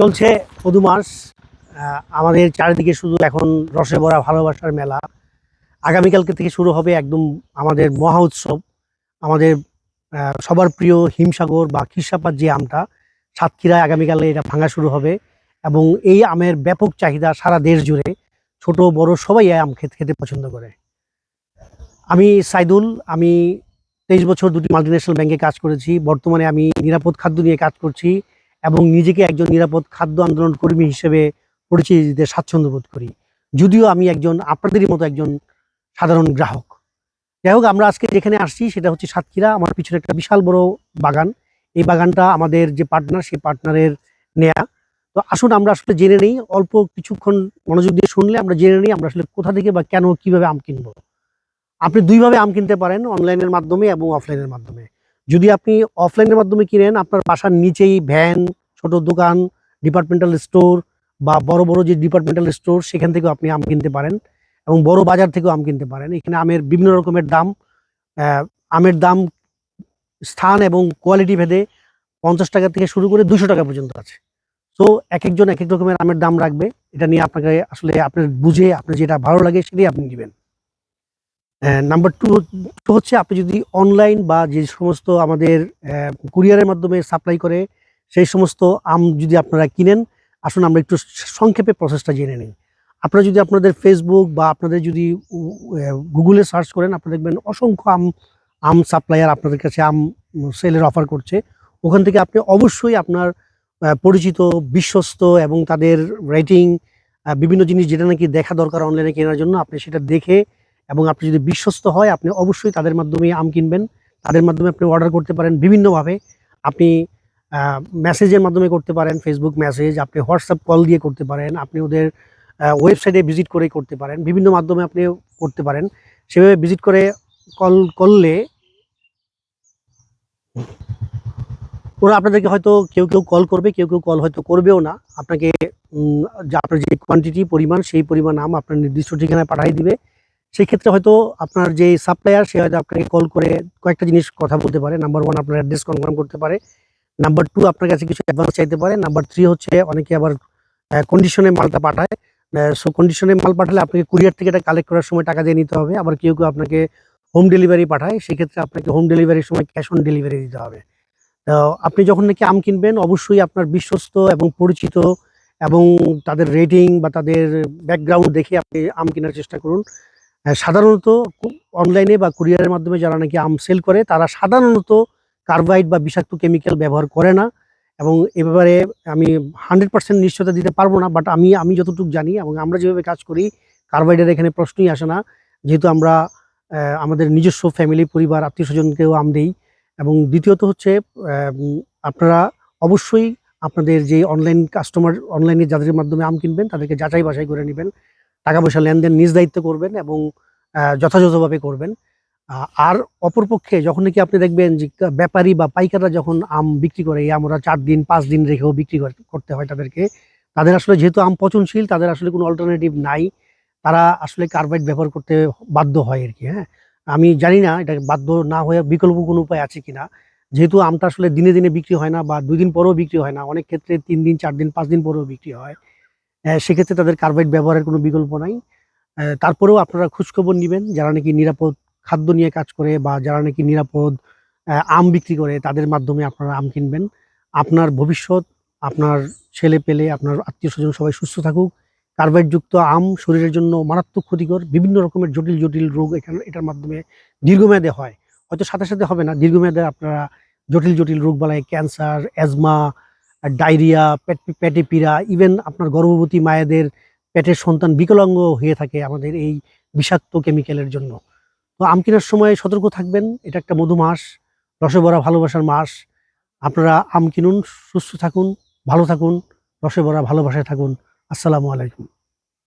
চলছে মধু মাস আমাদের চারিদিকে শুধু এখন রসে ভরা ভালোবাসার মেলা। আগামীকালকে থেকে শুরু হবে একদম আমাদের মহা উৎসব। আমাদের সবার প্রিয় হিমসাগর বা খিসাপাত যে আমটা, সাতক্ষীরায় আগামীকালে এটা ভাঙা শুরু হবে এবং এই আমের ব্যাপক চাহিদা সারা দেশ জুড়ে ছোট, বড় সবাই আম খেতে খেতে পছন্দ করে। আমি সাইদুল, আমি তেইশ বছর দুটি মাল্টিন্যাশনাল ব্যাংকে কাজ করেছি। বর্তমানে আমি নিরাপদ খাদ্য নিয়ে কাজ করছি। এবং নিজেকে একজন নিরাপদ খাদ্য আন্দোলন কর্মী হিসেবে পরিচয় দিতে স্বাচ্ছন্দ্য বোধ করি। যদিও আমি একজন, আপনাদেরই মতো একজন সাধারণ গ্রাহক। যাই হোক, আমরা আজকে যেখানে আসছি সেটা হচ্ছে সাতক্ষীরা। আমার পিছনে একটা বিশাল বড় বাগান। এই বাগানটা আমাদের যে পার্টনার, সেই পার্টনারের নেয়া। তো আসুন, আমরা আসলে জেনে নেই। অল্প কিছুক্ষণ মনোযোগ দিয়ে শুনলে আমরা জেনে নিই আমরা আসলে কোথা থেকে বা কেন কীভাবে আম কিনবো। আপনি দুইভাবে আম কিনতে পারেন অনলাইনের মাধ্যমে এবং অফলাইনের মাধ্যমে। যদি আপনি অফলাইনের মাধ্যমে কিনেন, আপনার বাসার নিচেই ভ্যান, ছোট দোকান ডিপার্টমেন্টাল স্টোর বা বড় বড় যে ডিপার্টমেন্টাল স্টোর সেখান থেকেও আপনি আম কিনতে পারেন এবং বড় বাজার থেকেও আম কিনতে পারেন। এখানে আমের বিভিন্ন রকমের দাম আমের দাম, স্থান এবং কোয়ালিটি ভেদে পঞ্চাশ টাকা থেকে শুরু করে দুশো টাকা পর্যন্ত আছে। তো এক একজন এক এক রকমের আমের দাম রাখবে। এটা নিয়ে আপনাকে আসলে আপনার বুঝে, আপনার যেটা ভালো লাগে সেটাই আপনি নেবেন। নাম্বার টু হচ্ছে আপনি যদি অনলাইন বা যে সমস্ত আমাদের কুরিয়ারের মাধ্যমে সাপ্লাই করে, সেই সমস্ত আম যদি আপনারা কিনেন, আসুন আমরা একটু সংক্ষেপে প্রসেসটা জেনে নিই। আপনারা যদি আপনাদের ফেসবুক বা আপনাদের যদি গুগলে সার্চ করেন, আপনারা দেখবেন অসংখ্য আম আম সাপ্লায়ার আপনাদের কাছে আম সেলের অফার করছে। ওখান থেকে আপনি অবশ্যই আপনার পরিচিত, বিশ্বস্ত এবং তাদের রেটিং বিভিন্ন জিনিস যেটা নাকি দেখা দরকার অনলাইনে কেনার জন্য, আপনি সেটা দেখে এবং আপনি যদি বিশ্বস্ত হয়, আপনি অবশ্যই তাদের মাধ্যমে আম কিনবেন। তাদের মাধ্যমে আপনি অর্ডার করতে পারেন বিভিন্নভাবে। আপনি মেসেজের মাধ্যমে করতে পারেন ফেসবুক মেসেজ আপনি হোয়াটসঅ্যাপ কল দিয়ে করতে পারেন, আপনি ওদের ওয়েবসাইটে ভিজিট করে করতে পারেন, বিভিন্ন মাধ্যমে আপনি করতে পারেন। সেভাবে ভিজিট করে কল করলে ওরা আপনাদেরকে হয়তো কেউ কেউ কল করবে, কেউ কেউ কল হয়তো করবেও না। আপনাকে আপনার যে কোয়ান্টিটি পরিমাণ, সেই পরিমাণ আম আপনার নির্দিষ্ট ঠিকানায় পাঠিয়ে দিবে। সেই ক্ষেত্রে হয়তো আপনার যে সাপ্লায়ার সে হয়তো আপনাকে কল করে কয়েকটা জিনিস কথা বলতে পারে। নাম্বার ওয়ান আপনার অ্যাড্রেস কনফার্ম করতে পারে। নাম্বার টু আপনার কাছে কিছু অ্যাডভান্স চাইতে পারে। নাম্বার থ্রি হচ্ছে, অনেকে আবার কন্ডিশনে মালটা পাঠায়। সো কন্ডিশনে মাল পাঠালে আপনাকে কুরিয়ার থেকে এটা কালেক্ট করার সময় টাকা দিয়ে নিতে হবে। আবার কেউ কেউ আপনাকে হোম ডেলিভারি পাঠায়। সেক্ষেত্রে আপনাকে হোম ডেলিভারির সময় ক্যাশ অন ডেলিভারি দিতে হবে। আপনি যখন নাকি আম কিনবেন, অবশ্যই আপনার বিশ্বস্ত এবং পরিচিত এবং তাদের রেটিং বা তাদের ব্যাকগ্রাউন্ড দেখে আপনি আম কেনার চেষ্টা করুন। সাধারণত অনলাইনে বা কুরিয়ারের মাধ্যমে যারা নাকি আম সেল করে, তারা সাধারণত কার্বাইড বা বিষাক্ত কেমিক্যাল ব্যবহার করে না এবং এ ব্যাপারে আমি হান্ড্রেড পার্সেন্ট নিশ্চয়তা দিতে পারব না বাট আমি আমি যতটুকু জানি এবং আমরা যেভাবে কাজ করি কার্বাইডের এখানে প্রশ্নই আসে না। যেহেতু আমরা আমাদের নিজস্ব ফ্যামিলি পরিবার আত্মীয় স্বজনকেও আম দেই এবং দ্বিতীয়ত হচ্ছে আপনারা অবশ্যই আপনাদের যে অনলাইন কাস্টমার অনলাইনে যাদের মাধ্যমে আম কিনবেন, তাদেরকে যাচাই বাছাই করে নেবেন। টাকা পয়সা লেনদেন নিজ দায়িত্ব করবেন এবং যথাযথভাবে করবেন। আর অপরপক্ষে যখন নাকি আপনি দেখবেন যে ব্যাপারী বা পাইকাররা যখন আম বিক্রি করে, এই আমরা চার দিন, পাঁচ দিন রেখেও বিক্রি কর- করতে হয় তাদেরকে, তাদের আসলে যেহেতু আম পচনশীল, তাদের আসলে কোনো অল্টারনেটিভ নাই। তারা আসলে কার্বাইড ব্যবহার করতে বাধ্য হয় আর কি হ্যাঁ? আমি জানি না এটা বাধ্য না হয়ে বিকল্প কোনো উপায় আছে কিনা। যেহেতু আমটা আসলে দিনে দিনে বিক্রি হয় না বা দুই দিন পরেও বিক্রি হয় না, অনেক ক্ষেত্রে তিন দিন, চার দিন, পাঁচ দিন পরেও বিক্রি হয়। সেক্ষেত্রে তাদের কার্বাইড ব্যবহারের কোনো বিকল্প নাই। তারপরেও আপনারা খোঁজখবর নেবেন, যারা নাকি নিরাপদ খাদ্য নিয়ে কাজ করে বা যারা নাকি নিরাপদ আম বিক্রি করে, তাদের মাধ্যমে আপনারা আম কিনবেন। আপনার ভবিষ্যৎ, আপনার ছেলে পেলে, আপনার আত্মীয় স্বজন সবাই সুস্থ থাকুক। কার্বাইডযুক্ত আম শরীরের জন্য মারাত্মক ক্ষতিকর, বিভিন্ন রকমের জটিল জটিল রোগ এখানে, এটার মাধ্যমে দীর্ঘমেয়াদে হয়। হয়তো সাথে সাথে হবে না, দীর্ঘমেয়াদে আপনারা জটিল জটিল রোগ বালায় ক্যান্সার অ্যাজমা ডায়রিয়া, পেট, পেটে পীড়া ইভেন আপনার গর্ভবতী মায়েদের পেটের সন্তান বিকলাঙ্গ হয়ে থাকে আমাদের এই বিষাক্ত কেমিক্যালের জন্য। তো আম কেনার সময় সতর্ক থাকবেন, এটা একটা মধু মাস রসে ভালোবাসার মাস। আপনারা আম কিনুন, সুস্থ থাকুন, ভালো থাকুন রসে ভরা ভালোবাসায় থাকুন। আসসালামু আলাইকুম।